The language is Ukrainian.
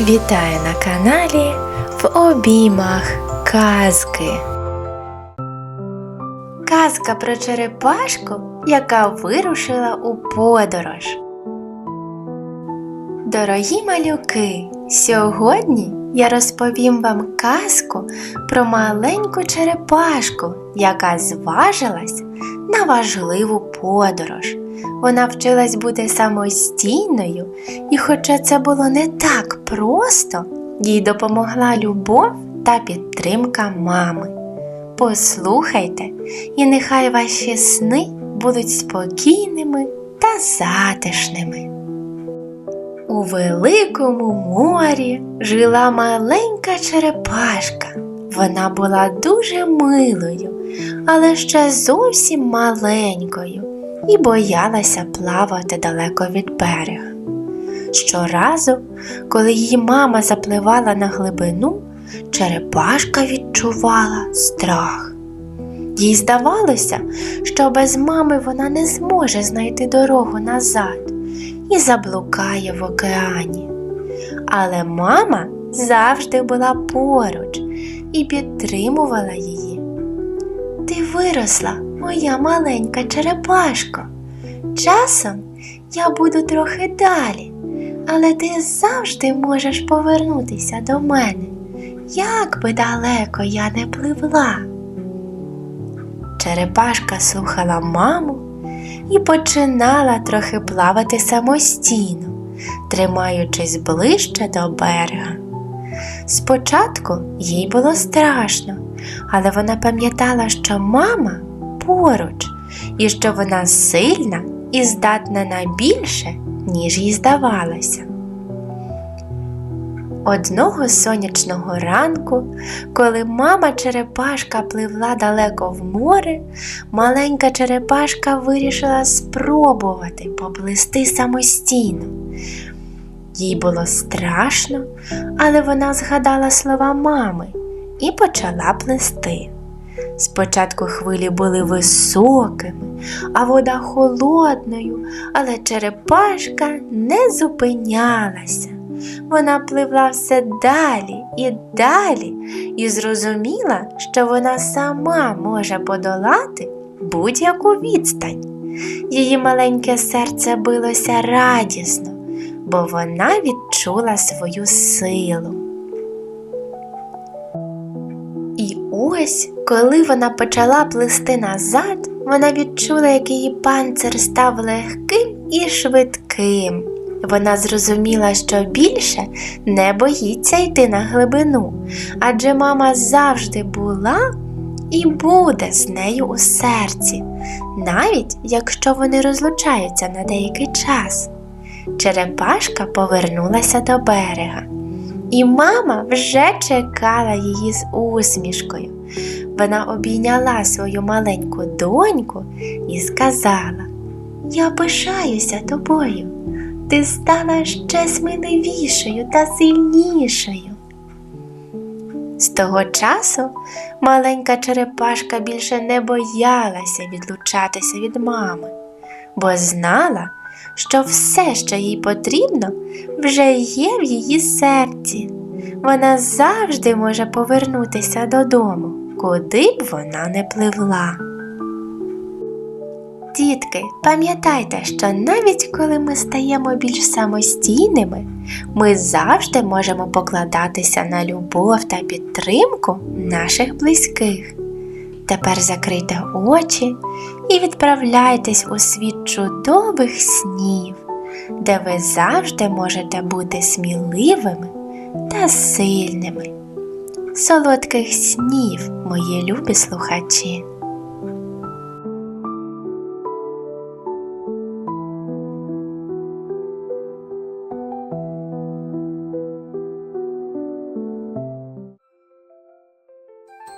Вітаю на каналі в обіймах казки. Казка про черепашку, яка вирушила у подорож. Дорогі малюки, сьогодні я розповім вам казку про маленьку черепашку, яка зважилась на важливу подорож. Вона вчилась бути самостійною, і хоча це було не так просто, їй допомогла любов та підтримка мами. Послухайте, і нехай ваші сни будуть спокійними та затишними. У великому морі жила маленька черепашка. Вона була дуже милою, але ще зовсім маленькою і боялася плавати далеко від берега. Щоразу, коли її мама запливала на глибину, черепашка відчувала страх. Їй здавалося, що без мами вона не зможе знайти дорогу назад і заблукає в океані. Але мама завжди була поруч і підтримувала її. Ти виросла, моя маленька черепашко. Часом я буду трохи далі, але ти завжди можеш повернутися до мене, як би далеко я не пливла. Черепашка слухала маму і починала трохи плавати самостійно, тримаючись ближче до берега. Спочатку їй було страшно, але вона пам'ятала, що мама поруч і що вона сильна і здатна на більше, ніж їй здавалося. Одного сонячного ранку, коли мама черепашка пливла далеко в море, маленька черепашка вирішила спробувати поплисти самостійно. Їй було страшно, але вона згадала слова мами і почала плисти. Спочатку хвилі були високими, а вода холодною, але черепашка не зупинялася. Вона пливла все далі і далі і зрозуміла, що вона сама може подолати будь-яку відстань. Її маленьке серце билося радісно, бо вона відчула свою силу. І ось, коли вона почала плисти назад, вона відчула, як її панцир став легким і швидким. Вона зрозуміла, що більше не боїться йти на глибину, адже мама завжди була і буде з нею у серці, навіть якщо вони розлучаються на деякий час. Черепашка повернулася до берега, і мама вже чекала її з усмішкою. Вона обійняла свою маленьку доньку і сказала: Я пишаюся тобою ти стала ще сміливішою та сильнішою. З того часу маленька черепашка більше не боялася відлучатися від мами, бо знала, що все, що їй потрібно, вже є в її серці. Вона завжди може повернутися додому, куди б вона не пливла. Дітки, пам'ятайте, що навіть коли ми стаємо більш самостійними, ми завжди можемо покладатися на любов та підтримку наших близьких. Тепер закрийте очі і відправляйтесь у світ чудових снів, де ви завжди можете бути сміливими та сильними. Солодких снів, мої любі слухачі!